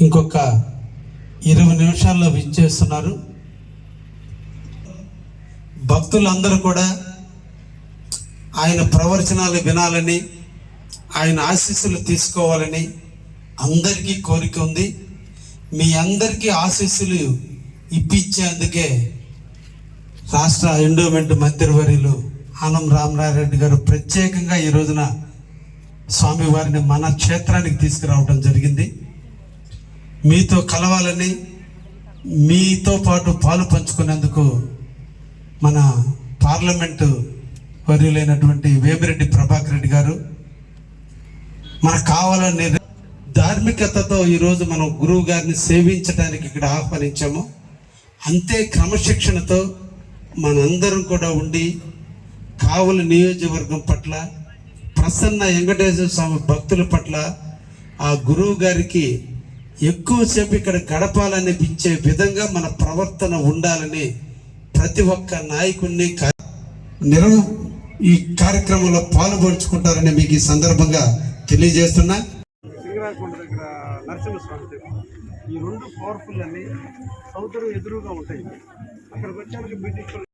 ఇంకొక ఇరవై నిమిషాల్లో విచ్చేస్తున్నారు. భక్తులందరూ కూడా ఆయన ప్రవచనాలు వినాలని ఆయన ఆశీస్సులు తీసుకోవాలని అందరికీ కోరిక ఉంది. మీ అందరికీ ఆశీస్సులు ఇప్పించేందుకే రాష్ట్ర ఎండోమెంట్ మంత్రివర్యులు ఆనం రామనారాయణ గారు ప్రత్యేకంగా ఈ రోజున స్వామివారిని మన క్షేత్రానికి తీసుకురావడం జరిగింది. మీతో కలవాలని మీతో పాటు పాలు పంచుకునేందుకు మన పార్లమెంటు వర్యులైనటువంటి వేమిరెడ్డి ప్రభాకర్ రెడ్డి గారు మనకు కావాలనే ధార్మికతతో ఈరోజు మనం గురువు గారిని సేవించడానికి ఇక్కడ ఆహ్వానించాము. అంతే క్రమశిక్షణతో మనందరం కూడా ఉండి కావలి నియోజకవర్గం పట్ల ప్రసన్న వెంకటేశ్వర స్వామి భక్తుల పట్ల ఆ గురువు గారికి ఎక్కువసేపు ఇక్కడ గడపాలనిపించే విధంగా మన ప్రవర్తన ఉండాలని ప్రతి ఒక్క నాయకుడిని నిరం ఈ కార్యక్రమంలో పాల్గొంచుకుంటారని మీకు ఈ సందర్భంగా తెలియజేస్తున్నా. శ్రీరాజకొండ దగ్గర నరసింహస్వామి టెంపుల్ ఈ రెండు పవర్ఫుల్ అన్ని సౌదరు ఎదురుగా ఉంటాయి. అక్కడికి వచ్చాక బ్రిటిష్ వాళ్ళు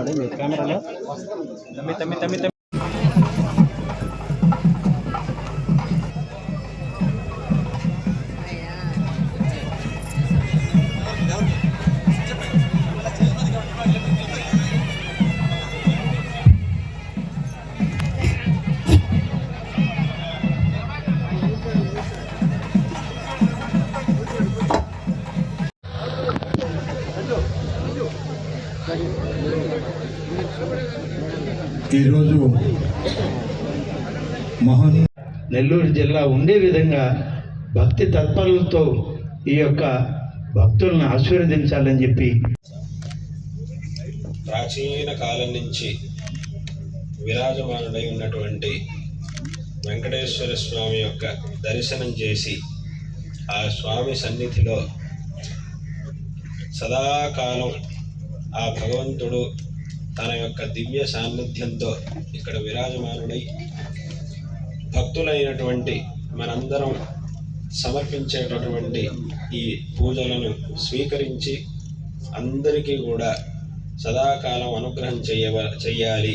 પડે તમે તમે તમે ఈరోజు మహాన్ నెల్లూరు జిల్లా ఉండే విధంగా భక్తి తత్పరులతో ఈ యొక్క భక్తులను ఆశీర్వదించాలని చెప్పి ప్రాచీన కాలం నుంచి విరాజమానుడై ఉన్నటువంటి వెంకటేశ్వర స్వామి యొక్క దర్శనం చేసి ఆ స్వామి సన్నిధిలో సదాకాలం ఆ భగవంతుడు తన యొక్క దివ్య సాన్నిధ్యంతో ఇక్కడ విరాజమానుడై భక్తులైనటువంటి మనందరం సమర్పించేటటువంటి ఈ పూజలను స్వీకరించి అందరికీ కూడా సదాకాలం అనుగ్రహం చేయవ చెయ్యాలి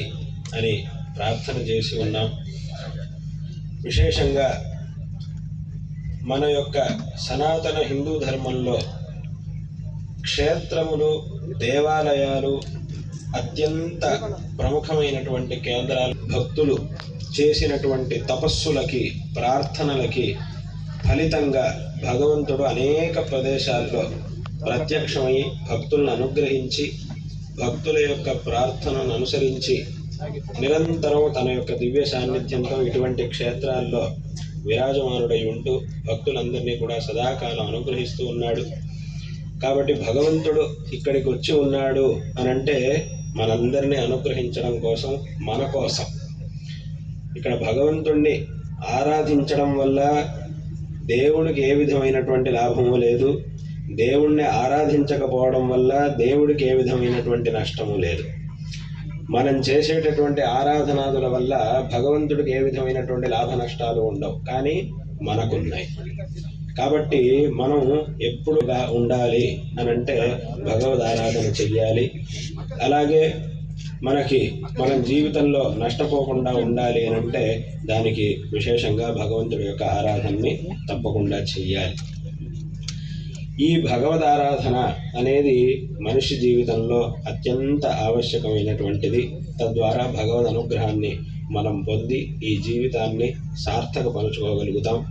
అని ప్రార్థన చేసి ఉన్నాం. విశేషంగా మన యొక్క సనాతన హిందూ ధర్మంలో క్షేత్రములు దేవాలయాలు అత్యంత ప్రముఖమైనటువంటి కేంద్రాలు భక్తులు చేసినటువంటి తపస్సులకి ప్రార్థనలకి ఫలితంగా భగవంతుడు అనేక ప్రదేశాల్లో ప్రత్యక్షమై భక్తులను అనుగ్రహించి భక్తుల యొక్క ప్రార్థనను అనుసరించి నిరంతరం తన యొక్క దివ్య సాన్నిధ్యంతో ఇటువంటి క్షేత్రాల్లో విరాజమానుడై ఉంటూ భక్తులందరినీ కూడా సదాకాలం అనుగ్రహిస్తూ ఉన్నాడు. కాబట్టి భగవంతుడు ఇక్కడికి వచ్చి ఉన్నాడు అని అంటే మనందరినీ అనుగ్రహించడం కోసం మన కోసం. ఇక్కడ భగవంతుణ్ణి ఆరాధించడం వల్ల దేవుడికి ఏ విధమైనటువంటి లాభము లేదు. దేవుణ్ణి ఆరాధించకపోవడం వల్ల దేవుడికి ఏ విధమైనటువంటి నష్టము లేదు. మనం చేసేటటువంటి ఆరాధనాదుల వల్ల భగవంతుడికి ఏ విధమైనటువంటి లాభ నష్టాలు ఉండవు. కానీ మనకున్నాయి. కాబట్టి మనం ఎప్పుడుగా ఉండాలి అని అంటే భగవద్ ఆరాధన చెయ్యాలి. అలాగే మనకి మనం జీవితంలో నష్టపోకుండా ఉండాలి అని అంటే దానికి విశేషంగా భగవంతుడి యొక్క ఆరాధనని తప్పకుండా చెయ్యాలి. ఈ భగవద్ ఆరాధన అనేది మనిషి జీవితంలో అత్యంత ఆవశ్యకమైనటువంటిది. తద్వారా భగవద్ అనుగ్రహాన్ని మనం పొంది ఈ జీవితాన్ని సార్థకపరచుకోగలుగుతాం.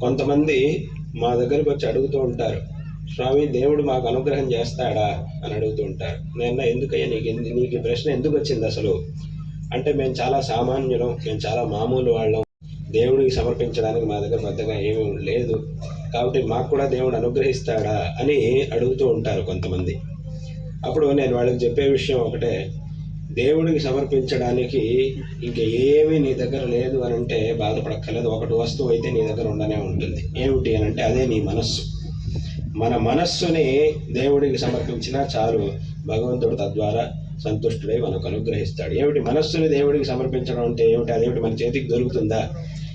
కొంతమంది మా దగ్గరికి వచ్చి అడుగుతూ ఉంటారు స్వామి దేవుడు మాకు అనుగ్రహం చేస్తాడా? అని అడుగుతూ ఉంటారు. నేను ఎందుకయ్యా నీకు నీకు ఈ ప్రశ్న ఎందుకు వచ్చింది అసలు? అంటే మేము చాలా సామాన్యులం మేము చాలా మామూలు వాళ్ళం. దేవుడికి సమర్పించడానికి మా దగ్గర పెద్దగా ఏమీ లేదు. కాబట్టి మాకు కూడా దేవుడు అనుగ్రహిస్తాడా అని అడుగుతూ ఉంటారు కొంతమంది. అప్పుడు నేను వాళ్ళకి చెప్పే విషయం ఒకటే. దేవుడికి సమర్పించడానికి ఇంక ఏమీ నీ దగ్గర లేదు అని అంటే బాధపడక్కర్లేదు. ఒకటి వస్తువు అయితే నీ దగ్గర ఉండనే ఉంటుంది. ఏమిటి అని అంటే అదే నీ మనస్సు. మన మనస్సుని దేవుడికి సమర్పించినా చాలు భగవంతుడు తద్వారా సంతుష్టుడై మనకు అనుగ్రహిస్తాడు. ఏమిటి? మనస్సుని దేవుడికి సమర్పించడం అంటే ఏమిటి? అదేమిటి? మన చేతికి దొరుకుతుందా?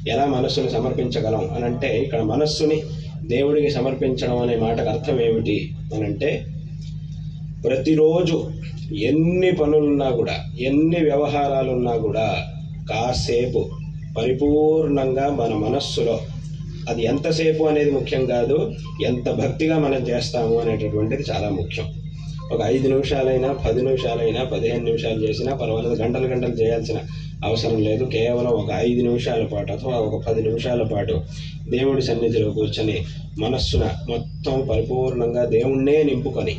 ఎలా మనస్సుని సమర్పించగలం అని అంటే ఇక్కడ మనస్సుని దేవుడికి సమర్పించడం అనే మాటకు అర్థం ఏమిటి అని అంటే ప్రతిరోజు ఎన్ని పనులున్నా కూడా ఎన్ని వ్యవహారాలున్నా కూడా కాసేపు పరిపూర్ణంగా మన మనస్సులో అది ఎంతసేపు అనేది ముఖ్యం కాదు ఎంత భక్తిగా మనం చేస్తాము అనేటటువంటిది చాలా ముఖ్యం. ఒక ఐదు నిమిషాలైనా పది నిమిషాలైనా పదిహేను నిమిషాలు చేసినా పర్వాలేదు గంటలు గంటలు చేయాల్సిన అవసరం లేదు. కేవలం ఒక ఐదు నిమిషాల పాటు అథవా ఒక పది నిమిషాల పాటు దేవుడి సన్నిధిలో కూర్చొని మనస్సున మొత్తం పరిపూర్ణంగా దేవుణ్ణే నింపుకొని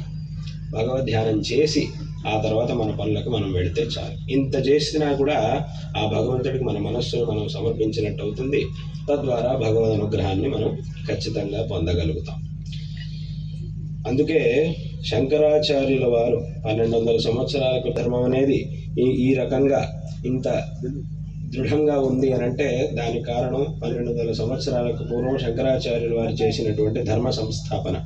భగవద్ ధ్యానం చేసి ఆ తర్వాత మన పనులకు మనం వెళితే చాలు. ఇంత చేసినా కూడా ఆ భగవంతుడికి మన మనస్సును మనం సమర్పించినట్టు అవుతుంది. తద్వారా భగవద్ అనుగ్రహాన్ని మనం ఖచ్చితంగా పొందగలుగుతాం. అందుకే శంకరాచార్యుల వారు పన్నెండు వందల సంవత్సరాలకు ధర్మం అనేది ఈ ఈ రకంగా ఇంత దృఢంగా ఉంది అని అంటే దానికి కారణం పన్నెండు వందల సంవత్సరాలకు పూర్వం శంకరాచార్యుల వారు చేసినటువంటి ధర్మ సంస్థాపన.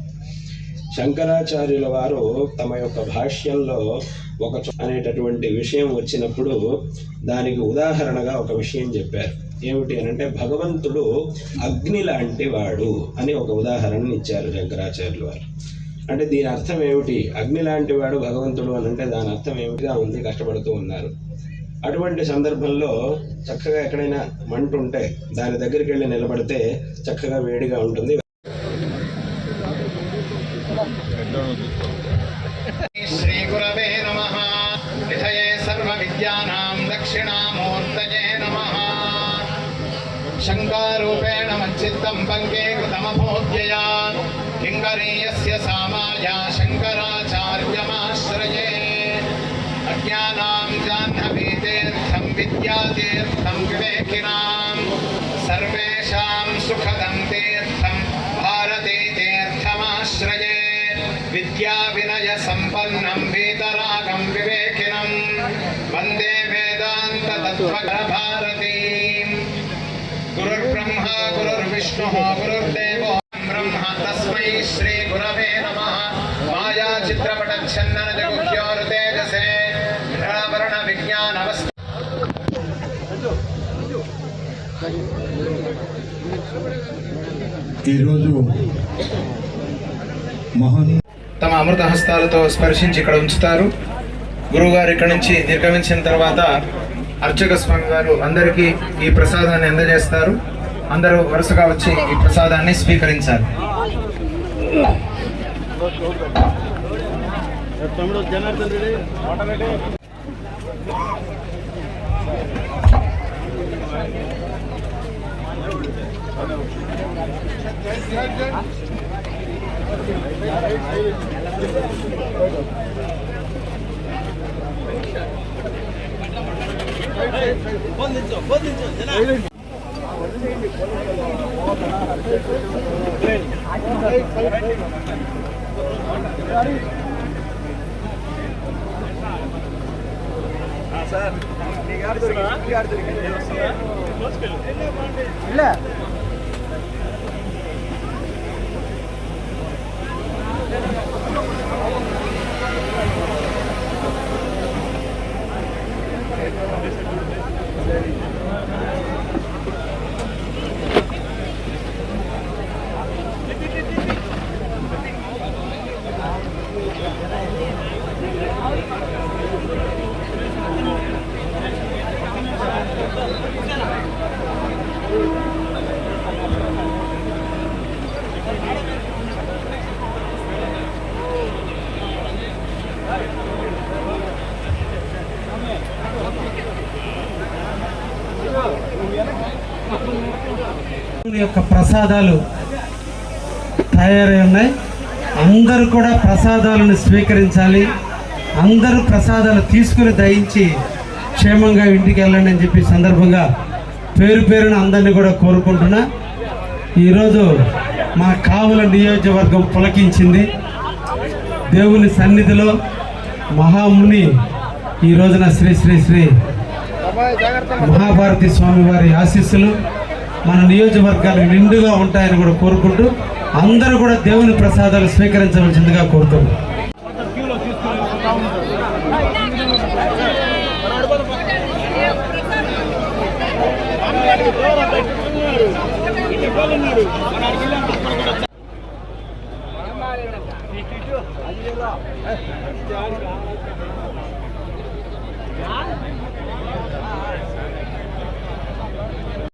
శంకరాచార్యుల వారు తమ యొక్క భాష్యంలో ఒక అనేటటువంటి విషయం వచ్చినప్పుడు దానికి ఉదాహరణగా ఒక విషయం చెప్పారు. ఏమిటి అని అంటే భగవంతుడు అగ్ని లాంటి వాడు అని ఒక ఉదాహరణ ఇచ్చారు శంకరాచార్యుల వారు. అంటే దీని అర్థం ఏమిటి? అగ్ని లాంటి వాడు భగవంతుడు అని అంటే దాని అర్థం ఏమిటిగా ఉంది కష్టపడుతూ ఉన్నారు. అటువంటి సందర్భంలో చక్కగా ఎక్కడైనా మంట ఉంటే దాని దగ్గరికి వెళ్ళి నిలబడితే చక్కగా వేడిగా ఉంటుంది. विद्यार्थेर्थं विद्यार्थेर्थं विवेकिनां सर्वेषां सुखदं तेर्थं ఈరోజు మహన్ తమ అమృత హస్తాలతో స్పర్శించి ఇక్కడ ఉంచుతారు. గురువుగారు ఇక్కడ నుంచి నిర్గమించిన తర్వాత అర్చక స్వామి గారు అందరికీ ఈ ప్రసాదాన్ని అందజేస్తారు. అందరూ వరుసగా వచ్చి ఈ ప్రసాదాన్ని స్వీకరించారు స్వీకరించాలి తమ్ముడు జనార్దన్ రెడ్డి దేవుని యొక్క ప్రసాదాలు తయారై ఉన్నాయి. అందరూ కూడా ప్రసాదాలను స్వీకరించాలి. అందరూ ప్రసాదాలు తీసుకుని దయించి క్షేమంగా ఇంటికి వెళ్ళండి అని చెప్పి సందర్భంగా పేరు పేరున అందరినీ కూడా కోరుకుంటున్నా. ఈరోజు మన కావుల నియోజకవర్గం పులకించింది. దేవుని సన్నిధిలో మహాముని ఈ రోజున శ్రీ శ్రీ శ్రీ మహాభారతి స్వామి వారి ఆశీస్సులు మన నియోజకవర్గాలు నిండుగా ఉంటాయని కూడా కోరుకుంటూ అందరూ కూడా దేవుని ప్రసాదాలు స్వీకరించవలసిందిగా కోరుతున్నాం.